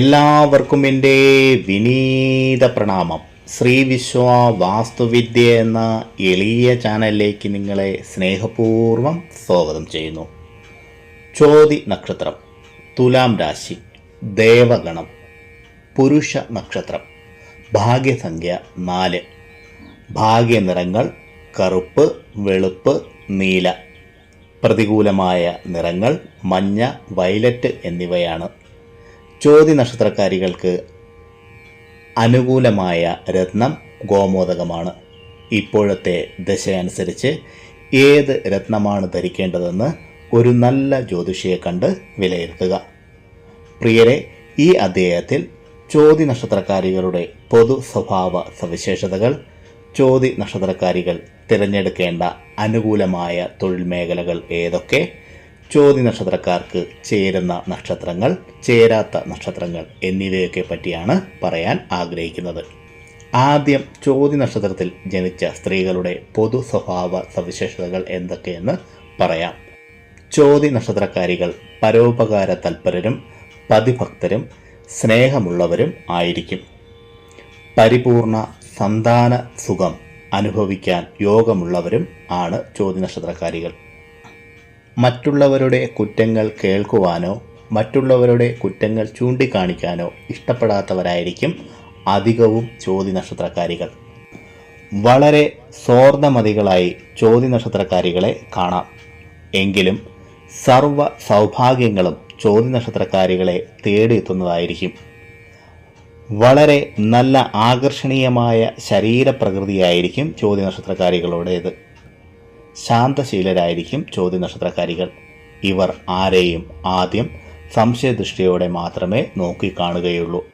എല്ലാവർക്കും എന്റെ വിനീത പ്രണാമം. ശ്രീ വിശ്വ വാസ്തുവിദ്യ എന്ന എളിയ ചാനലിലേക്ക് നിങ്ങളെ സ്നേഹപൂർവം സ്വാഗതം ചെയ്യുന്നു. ചോതി നക്ഷത്രം തുലാം രാശി ദേവഗണം പുരുഷ നക്ഷത്രം ഭാഗ്യസംഖ്യ നാല്. ഭാഗ്യനിറങ്ങൾ കറുപ്പ് വെളുപ്പ് നീല. പ്രതികൂലമായ നിറങ്ങൾ മഞ്ഞ വയലറ്റ് എന്നിവയാണ്. ചോതി നക്ഷത്രക്കാരികൾക്ക് അനുകൂലമായ രത്നം ഗോമോദകമാണ്. ഇപ്പോഴത്തെ ദശയനുസരിച്ച് ഏത് രത്നമാണ് ധരിക്കേണ്ടതെന്ന് ഒരു നല്ല ജ്യോതിഷിയെ കണ്ട് വിലയിരുത്തുക. പ്രിയരെ ഈ അധ്യായത്തിൽ ചോതി നക്ഷത്രക്കാരികളുടെ പൊതു സ്വഭാവ സവിശേഷതകൾ ചോതി നക്ഷത്രക്കാരികൾ തിരഞ്ഞെടുക്കേണ്ട അനുകൂലമായ തൊഴിൽ മേഖലകൾ ഏതൊക്കെ ചോതി നക്ഷത്രക്കാർക്ക് ചേരുന്ന നക്ഷത്രങ്ങൾ ചേരാത്ത നക്ഷത്രങ്ങൾ എന്നിവയൊക്കെ പറ്റിയാണ് പറയാൻ ആഗ്രഹിക്കുന്നത്. ആദ്യം ചോതി നക്ഷത്രത്തിൽ ജനിച്ച സ്ത്രീകളുടെ പൊതു സ്വഭാവ സവിശേഷതകൾ എന്തൊക്കെയെന്ന് പറയാം. ചോതി നക്ഷത്രക്കാരികൾ പരോപകാര തൽപരരും പതിഭക്തരും സ്നേഹമുള്ളവരും ആയിരിക്കും. പരിപൂർണ സന്താന സുഖം അനുഭവിക്കാൻ യോഗമുള്ളവരും ആണ് ചോതി നക്ഷത്രക്കാരികൾ. മറ്റുള്ളവരുടെ കുറ്റങ്ങൾ കേൾക്കുവാനോ മറ്റുള്ളവരുടെ കുറ്റങ്ങൾ ചൂണ്ടിക്കാണിക്കാനോ ഇഷ്ടപ്പെടാത്തവരായിരിക്കും അധികവും ചോതി നക്ഷത്രക്കാരികൾ വളരെ സ്വർണമതികളായി ചോതി നക്ഷത്രക്കാരികളെ കാണാം. എങ്കിലും സർവ സൗഭാഗ്യങ്ങളും ചോതി നക്ഷത്രക്കാരികളെ തേടിയെത്തുന്നതായിരിക്കും. വളരെ നല്ല ആകർഷണീയമായ ശരീരപ്രകൃതിയായിരിക്കും ചോതി നക്ഷത്രക്കാരികളുടേത് ശാന്തശീലരായിരിക്കും ചോദ്യ നക്ഷത്രക്കാരികൾ ഇവർ ആരെയും ആദ്യം സംശയദൃഷ്ടിയോടെ മാത്രമേ നോക്കിക്കാണുകയുള്ളൂ.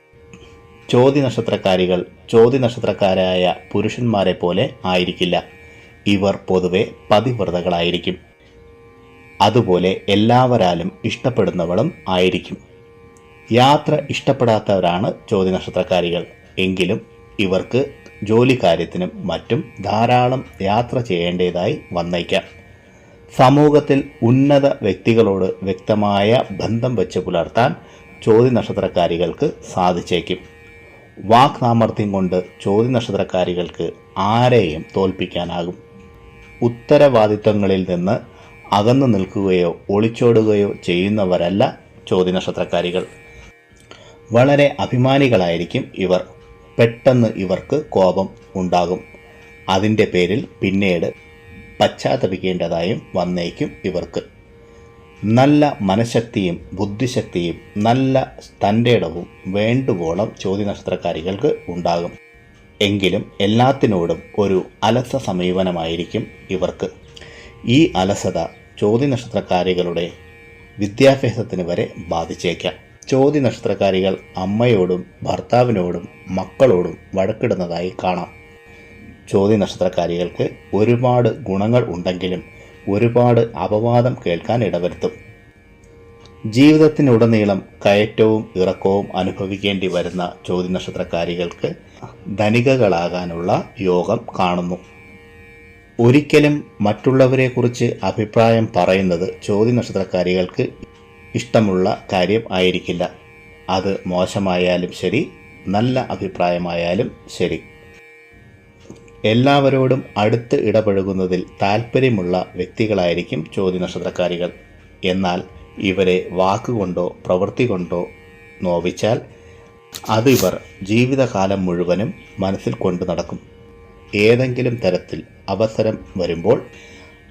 ചോദ്യ നക്ഷത്രക്കാരികൾ ചോദ്യ നക്ഷത്രക്കാരായ പുരുഷന്മാരെ പോലെ ആയിരിക്കില്ല. ഇവർ പൊതുവെ പതിവ്രതകളായിരിക്കും. അതുപോലെ എല്ലാവരാലും ഇഷ്ടപ്പെടുന്നവളും ആയിരിക്കും. യാത്ര ഇഷ്ടപ്പെടാത്തവരാണ് ചോദ്യ നക്ഷത്രക്കാരികൾ എങ്കിലും ഇവർക്ക് ജോലി കാര്യത്തിനും മറ്റും ധാരാളം യാത്ര ചെയ്യേണ്ടതായി വന്നേക്കാം. സമൂഹത്തിൽ ഉന്നത വ്യക്തികളോട് വ്യക്തമായ ബന്ധം വെച്ച് പുലർത്താൻ ചോദ്യ നക്ഷത്രക്കാരികൾക്ക് സാധിച്ചേക്കും. വാക് സാമർഥ്യം കൊണ്ട് ചോദ്യ നക്ഷത്രക്കാരികൾക്ക് ആരെയും തോൽപ്പിക്കാനാകും. ഉത്തരവാദിത്തങ്ങളിൽ നിന്ന് അകന്നു നിൽക്കുകയോ ഒളിച്ചോടുകയോ ചെയ്യുന്നവരല്ല ചോദ്യ നക്ഷത്രക്കാരികൾ വളരെ അഭിമാനികളായിരിക്കും ഇവർ. പെട്ടെന്ന് ഇവർക്ക് കോപം ഉണ്ടാകും. അതിന്റെ പേരിൽ പിന്നീട് പശ്ചാത്തപിക്കേണ്ടതായും വന്നേക്കും ഇവർക്ക്. നല്ല മനഃശക്തിയും ബുദ്ധിശക്തിയും നല്ല തന്റെടവും വേണ്ടുവോളം ചോദ്യ നക്ഷത്രക്കാരികൾക്ക് ഉണ്ടാകും. എങ്കിലും എല്ലാത്തിനോടും ഒരു അലസ സമീപനമായിരിക്കും ഇവർക്ക്. ഈ അലസത ചോദ്യ നക്ഷത്രക്കാരികളുടെ വിദ്യാഭ്യാസത്തിന് വരെ ബാധിച്ചേക്കാം. ചോദ്യ നക്ഷത്രക്കാരികൾ അമ്മയോടും ഭർത്താവിനോടും മക്കളോടും വഴക്കിടുന്നതായി കാണാം. ചോതി നക്ഷത്രക്കാരികൾക്ക് ഒരുപാട് ഗുണങ്ങൾ ഉണ്ടെങ്കിലും ഒരുപാട് അപവാദം കേൾക്കാൻ ഇടവരുത്തും. ജീവിതത്തിനുടനീളം കയറ്റവും ഇറക്കവും അനുഭവിക്കേണ്ടി വരുന്ന ചോതി നക്ഷത്രക്കാരികൾക്ക് ധനികകളാകാനുള്ള യോഗം കാണുന്നു. ഒരിക്കലും മറ്റുള്ളവരെക്കുറിച്ച് അഭിപ്രായം പറയുന്നത് ചോതി നക്ഷത്രക്കാരികൾക്ക് ഇഷ്ടമുള്ള കാര്യം ആയിരിക്കില്ല. അത് മോശമായാലും ശരി നല്ല അഭിപ്രായമായാലും ശരി. എല്ലാവരോടും അടുത്ത് ഇടപഴകുന്നതിൽ താല്പര്യമുള്ള വ്യക്തികളായിരിക്കും ചോദ്യ നക്ഷത്രക്കാരികൾ എന്നാൽ ഇവരെ വാക്കുകൊണ്ടോ പ്രവൃത്തി കൊണ്ടോ നോവിച്ചാൽ അതിവർ ജീവിതകാലം മുഴുവനും മനസ്സിൽ കൊണ്ടു നടക്കും. ഏതെങ്കിലും തരത്തിൽ അവസരം വരുമ്പോൾ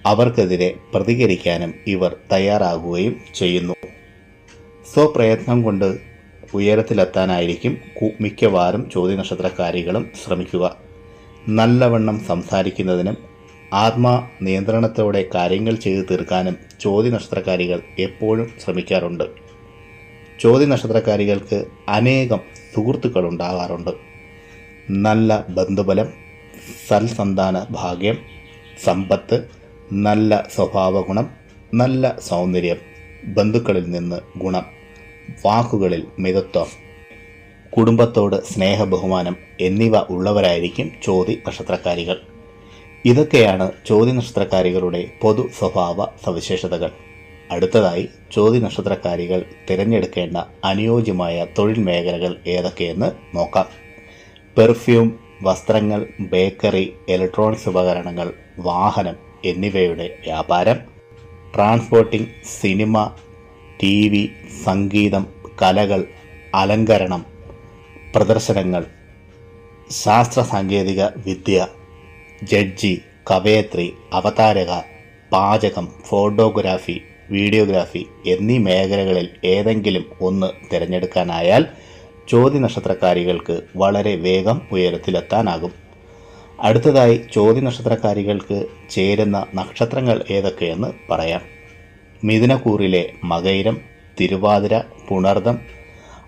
അവർക്കെതിരെ പ്രതികരിക്കാനും ഇവർ തയ്യാറാകുകയും ചെയ്യുന്നു. സ്വപ്രയത്നം കൊണ്ട് ഉയരത്തിലെത്താനായിരിക്കും മിക്കവാറും ചോദ്യ നക്ഷത്രക്കാരികളും ശ്രമിക്കുക. നല്ലവണ്ണം സംസാരിക്കുന്നതിനും ആത്മാ നിയന്ത്രണത്തോടെ കാര്യങ്ങൾ ചെയ്തു തീർക്കാനും ചോദ്യ നക്ഷത്രക്കാരികൾ എപ്പോഴും ശ്രമിക്കാറുണ്ട്. ചോദ്യ നക്ഷത്രക്കാരികൾക്ക് അനേകം സുഹൃത്തുക്കൾ ഉണ്ടാകാറുണ്ട് നല്ല ബന്ധുബലം സൽസന്താന ഭാഗ്യം സമ്പത്ത് നല്ല സ്വഭാവഗുണം നല്ല സൗന്ദര്യം ബന്ധുക്കളിൽ നിന്ന് ഗുണം വാക്കുകളിൽ മിതത്വം കുടുംബത്തോട് സ്നേഹബഹുമാനം എന്നിവ ഉള്ളവരായിരിക്കും ചോതി നക്ഷത്രക്കാരികൾ. ഇതൊക്കെയാണ് ചോതി നക്ഷത്രക്കാരികളുടെ പൊതു സ്വഭാവ സവിശേഷതകൾ. അടുത്തതായി ചോതി നക്ഷത്രക്കാരികൾ തിരഞ്ഞെടുക്കേണ്ട അനുയോജ്യമായ തൊഴിൽ മേഖലകൾ ഏതൊക്കെയെന്ന് നോക്കാം. പെർഫ്യൂം വസ്ത്രങ്ങൾ ബേക്കറി ഇലക്ട്രോണിക്സ് ഉപകരണങ്ങൾ വാഹനം എന്നിവയുടെ വ്യാപാരം ട്രാൻസ്പോർട്ടിംഗ് സിനിമ ടി വി സംഗീതം കലകൾ അലങ്കരണം പ്രദർശനങ്ങൾ ശാസ്ത്ര സാങ്കേതിക വിദ്യ ജഡ്ജി കവയത്രി അവതാരക പാചകം ഫോട്ടോഗ്രാഫി വീഡിയോഗ്രാഫി എന്നീ മേഖലകളിൽ ഏതെങ്കിലും ഒന്ന് തിരഞ്ഞെടുക്കാനായാൽ ചോദ്യ നക്ഷത്രക്കാരികൾക്ക് വളരെ വേഗം ഉയരത്തിലെത്താനാകും. അടുത്തതായി ചോദ്യ നക്ഷത്രക്കാരികൾക്ക് ചേരുന്ന നക്ഷത്രങ്ങൾ ഏതൊക്കെയെന്ന് പറയാം. മിഥുനക്കൂറിലെ മകൈരം തിരുവാതിര പുണർദം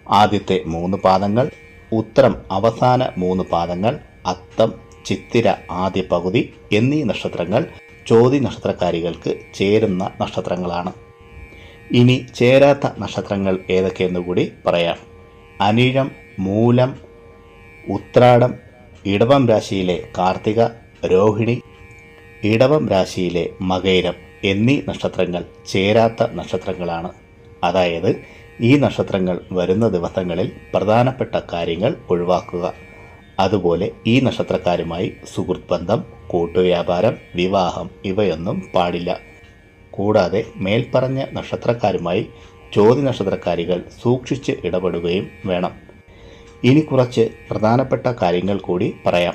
ആദ്യത്തെ മൂന്ന് പാദങ്ങൾ ഉത്തരം അവസാന മൂന്ന് പാദങ്ങൾ അത്തം ചിത്തിര ആദ്യ പകുതി എന്നീ നക്ഷത്രങ്ങൾ ചോതി നക്ഷത്രക്കാരികൾക്ക് ചേരുന്ന നക്ഷത്രങ്ങളാണ്. ഇനി ചേരാത്ത നക്ഷത്രങ്ങൾ ഏതൊക്കെയെന്ന് കൂടി പറയാം. അനിഴം മൂലം ഉത്രാടം ഇടവം രാശിയിലെ കാർത്തിക രോഹിണി ഇടവം രാശിയിലെ മകൈരം എന്നീ നക്ഷത്രങ്ങൾ ചേരാത്ത നക്ഷത്രങ്ങളാണ്. അതായത് ഈ നക്ഷത്രങ്ങൾ വരുന്ന ദിവസങ്ങളിൽ പ്രധാനപ്പെട്ട കാര്യങ്ങൾ ഒഴിവാക്കുക. അതുപോലെ ഈ നക്ഷത്രക്കാരുമായി സുഹൃത്ത് ബന്ധം കൂട്ടുവ്യാപാരം വിവാഹം ഇവയൊന്നും പാടില്ല. കൂടാതെ മേൽപ്പറഞ്ഞ നക്ഷത്രക്കാരുമായി ചോദ്യ നക്ഷത്രക്കാരികൾ സൂക്ഷിച്ച് ഇടപെടുകയും വേണം. ഇനി കുറച്ച് പ്രധാനപ്പെട്ട കാര്യങ്ങൾ കൂടി പറയാം.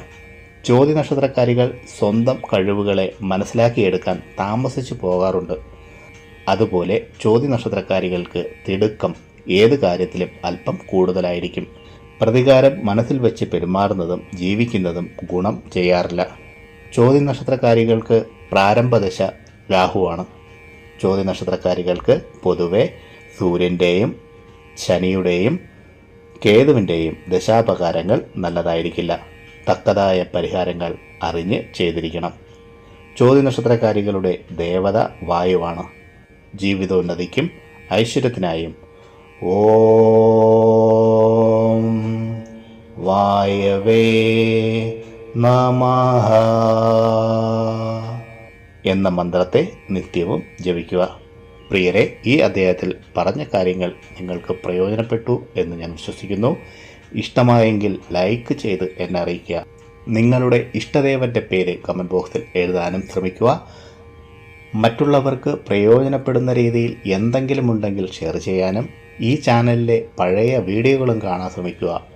ജ്യോതി നക്ഷത്രക്കാരികൾ സ്വന്തം കഴിവുകളെ മനസ്സിലാക്കിയെടുക്കാൻ താമസിച്ചു പോകാറുണ്ട്. അതുപോലെ ജ്യോതി നക്ഷത്രക്കാരികൾക്ക് തിടുക്കം ഏത് കാര്യത്തിലും അല്പം കൂടുതലായിരിക്കും. പ്രതികാരം മനസ്സിൽ വെച്ച് പെരുമാറുന്നതും ജീവിക്കുന്നതും ഗുണം ചെയ്യാറില്ല. ചോദ്യ നക്ഷത്രക്കാരികൾക്ക് പ്രാരംഭദശ രാഹുവാണ്. ചോദ്യ നക്ഷത്രക്കാരികൾക്ക് പൊതുവെ സൂര്യന്റെയും ശനിയുടെയും കേതുവിന്റെയും ദശാപകാരങ്ങൾ നല്ലതായിരിക്കില്ല. തക്കതായ പരിഹാരങ്ങൾ അറിഞ്ഞ് ചെയ്തിരിക്കണം. ചോദ്യ നക്ഷത്രക്കാരികളുടെ ദേവത വായുവാണ്. ജീവിതോന്നതിക്കും ഐശ്വര്യത്തിനായും ഓം വായവേ നമഃ എന്ന മന്ത്രത്തെ നിത്യവും ജപിക്കുക. പ്രിയരെ ഈ അദ്ദേഹത്തിൽ പറഞ്ഞ കാര്യങ്ങൾ നിങ്ങൾക്ക് പ്രയോജനപ്പെട്ടു എന്ന് ഞാൻ വിശ്വസിക്കുന്നു. ഇഷ്ടമായെങ്കിൽ ലൈക്ക് ചെയ്ത് എന്നെ അറിയിക്കുക. നിങ്ങളുടെ ഇഷ്ടദേവന്റെ പേര് കമന്റ് ബോക്സിൽ എഴുതാനും ശ്രമിക്കുക. മറ്റുള്ളവർക്ക് പ്രയോജനപ്പെടുന്ന രീതിയിൽ എന്തെങ്കിലും ഉണ്ടെങ്കിൽ ഷെയർ ചെയ്യാനും ഈ ചാനലിലെ പഴയ വീഡിയോകളും കാണാൻ ശ്രമിക്കുക.